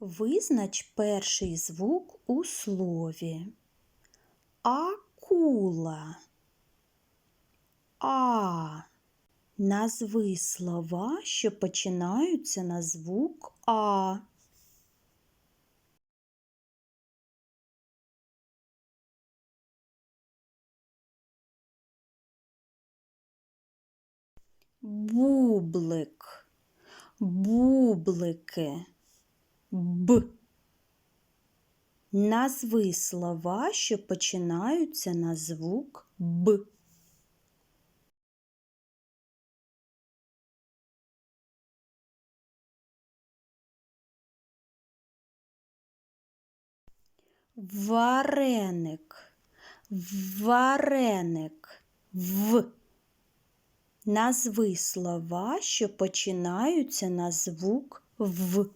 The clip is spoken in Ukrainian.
Визнач перший звук у слові. Акула. А. Назви слова, що починаються на звук А. Бублик. Бублики. Б. Назви слова, що починаються на звук Б. Вареник. Вареник. В. Назви слова, що починаються на звук В.